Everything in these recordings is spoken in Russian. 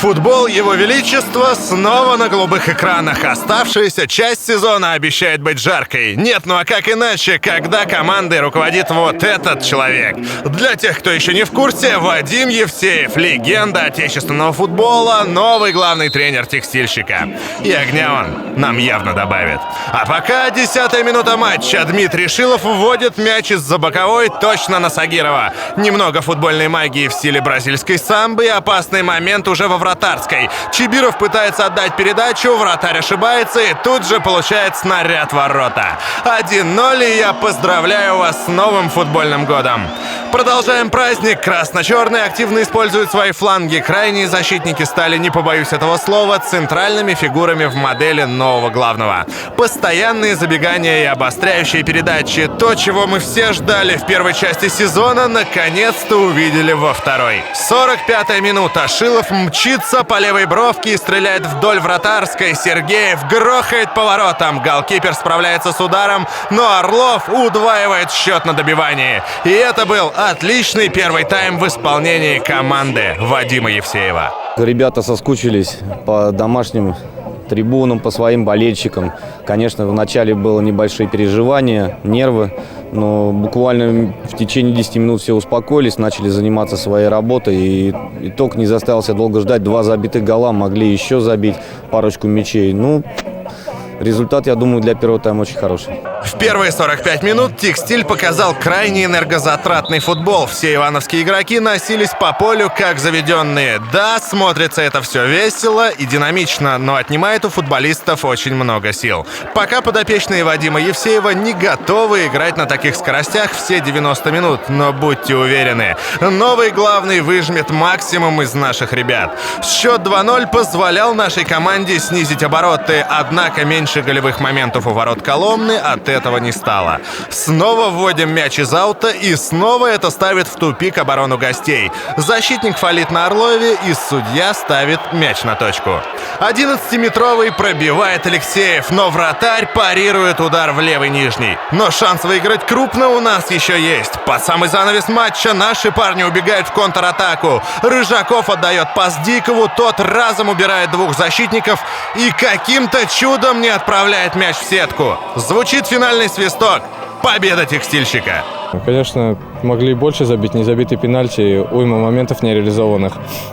Футбол Его Величества снова на голубых экранах. Оставшаяся часть сезона обещает быть жаркой. Нет, ну а как иначе, когда командой руководит вот этот человек? Для тех, кто еще не в курсе, Вадим Евсеев, легенда отечественного футбола, новый главный тренер текстильщика. И огня он нам явно добавит. А пока десятая минута матча. Дмитрий Шилов вводит мяч из-за боковой точно на Сагирова. Немного футбольной магии в стиле бразильской самбы и опасный момент уже во вратарской. Чибиров пытается отдать передачу, вратарь ошибается и тут же получает снаряд ворота. 1-0, и я поздравляю вас с новым футбольным годом. Продолжаем праздник. Красно-черные активно используют свои фланги. Крайние защитники стали, не побоюсь этого слова, центральными фигурами в модели нового главного. Постоянные забегания и обостряющие передачи. То, чего мы все ждали в первой части сезона, наконец-то увидели во второй. 45-я минута. Шилов мчится по левой бровке и стреляет вдоль вратарской. Сергеев грохает поворотом. Голкипер справляется с ударом, но Орлов удваивает счет на добивании. И это был отличный первый тайм в исполнении команды Вадима Евсеева. Ребята соскучились по домашним трибунам, по своим болельщикам. Конечно, в начале было небольшие переживания, нервы, но буквально в течение 10 минут все успокоились, начали заниматься своей работой. И итог не заставил себя долго ждать. Два забитых гола, могли еще забить парочку мячей. Ну, результат, я думаю, для первого тайма очень хороший. В первые 45 минут «Текстиль» показал крайне энергозатратный футбол. Все ивановские игроки носились по полю как заведенные. Да, смотрится это все весело и динамично, но отнимает у футболистов очень много сил. Пока подопечные Вадима Евсеева не готовы играть на таких скоростях все 90 минут, но будьте уверены, новый главный выжмет максимум из наших ребят. Счет 2-0 позволял нашей команде снизить обороты, однако меньше голевых моментов у ворот Коломны от этого не стало. Снова вводим мяч из аута, и снова это ставит в тупик оборону гостей. Защитник фалит на Орлове, и судья ставит мяч на точку. 11-метровый пробивает Алексеев, но вратарь парирует удар в левый нижний. Но шанс выиграть крупно у нас еще есть. Под самый занавес матча наши парни убегают в контратаку. Рыжаков отдает пас Дикову, тот разом убирает двух защитников и каким-то чудом не отправляет мяч в сетку. Звучит финальный свисток. Победа текстильщика. Конечно, могли больше забить, не забитые пенальти, уйма моментов нереализованных.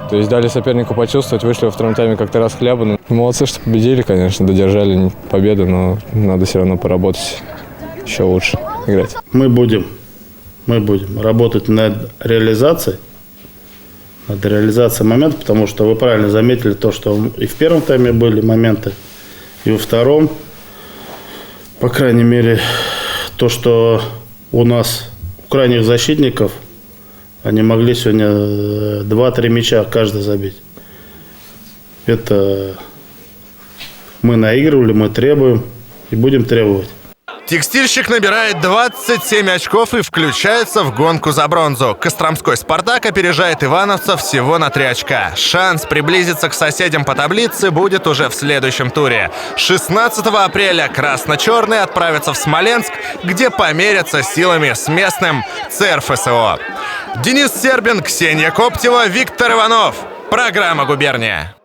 То есть дали сопернику почувствовать, вышли во втором тайме как-то расхлябаны. Молодцы, что победили, конечно, додержали победу, но надо все равно поработать еще лучше играть. Мы будем, мы будем работать над реализацией, над реализацией моментов, потому что вы правильно заметили то, что и в первом тайме были моменты, и во втором, по крайней мере, то, что у нас у крайних защитников, они могли сегодня 2-3 мяча каждый забить. Это мы наигрывали, мы требуем и будем требовать. Текстильщик набирает 27 очков и включается в гонку за бронзу. Костромской «Спартак» опережает ивановца всего на 3 очка. Шанс приблизиться к соседям по таблице будет уже в следующем туре. 16 апреля красно-черные отправятся в Смоленск, где померятся силами с местным ЦРФСО. Денис Сербин, Ксения Коптева, Виктор Иванов. Программа «Губерния».